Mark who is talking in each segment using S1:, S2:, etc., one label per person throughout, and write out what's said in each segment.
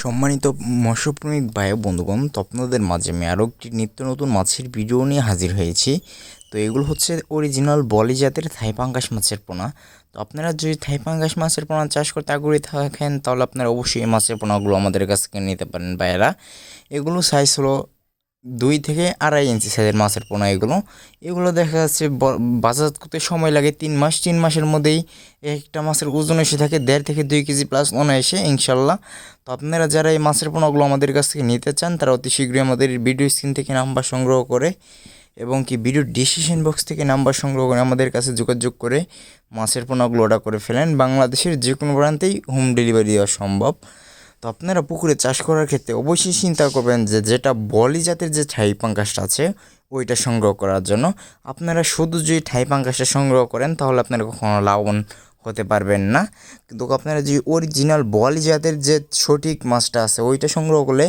S1: সম্মানিত মৎস্যপ্রেমিক ভাই বন্ধুগণ আপনাদের মাঝে আমি আরও একটি নিত্য নতুন মাছের ভিডিও নিয়ে হাজির হয়েছি। তো এগুলো হচ্ছে অরিজিনাল বলি জাতের থাইপাঙ্গাস মাছের পোনা। তো আপনারা যদি থাইপাঙ্গাস মাছের পোনা চাষ করতে আগ্রহী থাকেন, তাহলে আপনারা অবশ্যই এই মাছের পোনাগুলো আমাদের কাছ থেকে নিতে পারেন ভাইয়েরা। এগুলো সাইজ হলো দুই থেকে আড়াই ইঞ্চি সাইজের মাছের পোনা এগুলো। এগুলো দেখা যাচ্ছে বাজার করতে সময় লাগে তিন মাস, তিন মাসের মধ্যেই একটা মাছের ওজন এসে থাকে দেড় থেকে দুই কেজি প্লাস অনায়াসে ইনশাল্লাহ। তো আপনারা যারা এই মাছের পোনাগুলো আমাদের কাছ থেকে নিতে চান, তারা অতি শীঘ্রই আমাদের ভিডিও স্ক্রিন থেকে নাম্বার সংগ্রহ করে এবং কি ভিডিও ডিসিশন বক্স থেকে নাম্বার সংগ্রহ করে আমাদের কাছে যোগাযোগ করে মাছের পোনাগুলো অর্ডার করে ফেলেন। বাংলাদেশের যে কোনো প্রান্তেই হোম ডেলিভারি দেওয়া সম্ভব। তো আপনারা পুকুরে চাষ করার ক্ষেত্রে অবশ্যই চিন্তা করবেন যে যেটা বলি জাতের যে ছাই পাঙ্কাশটা আছে, ওইটা সংগ্রহ করার জন্য। আপনারা শুধু যদি ঠাই পাঙ্কাশটা সংগ্রহ করেন, তাহলে আপনারা কখনো লাভবান হতে পারবেন না। কিন্তু আপনারা যে অরিজিনাল বলি জাতের যে সঠিক মাছটা আছে, ওইটা সংগ্রহ করলে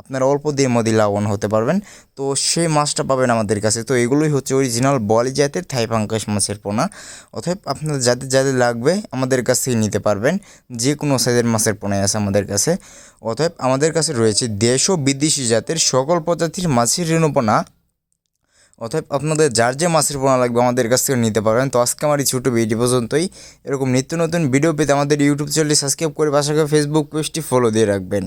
S1: আপনারা অল্প দিনের মধ্যেই লাভবান হতে পারবেন। তো সেই মাছটা পাবেন আমাদের কাছে। তো এগুলোই হচ্ছে অরিজিনাল বলি জাতের থাই পাঙ্গাস মাছের পোনা। অতএব আপনাদের যাদের যাদের লাগবে আমাদের কাছ থেকে নিতে পারবেন। যে কোনো সাইজের মাছের পোনাই আছে আমাদের কাছে। অতএব আমাদের কাছে রয়েছে দেশ ও বিদেশি জাতের সকল প্রজাতির মাছের রেণুপোনা অতএব আপনাদের যার যে মাছের পোনা লাগবে আমাদের কাছ থেকে নিতে পারবেন তো আজকে আমার এই ছোটো ভিডিও পর্যন্তই। এরকম নিত্য নতুন ভিডিও পেতে আমাদের ইউটিউব চ্যানেলটি সাবস্ক্রাইব করে পাশাপাশি ফেসবুক পেজটি ফলো দিয়ে রাখবেন।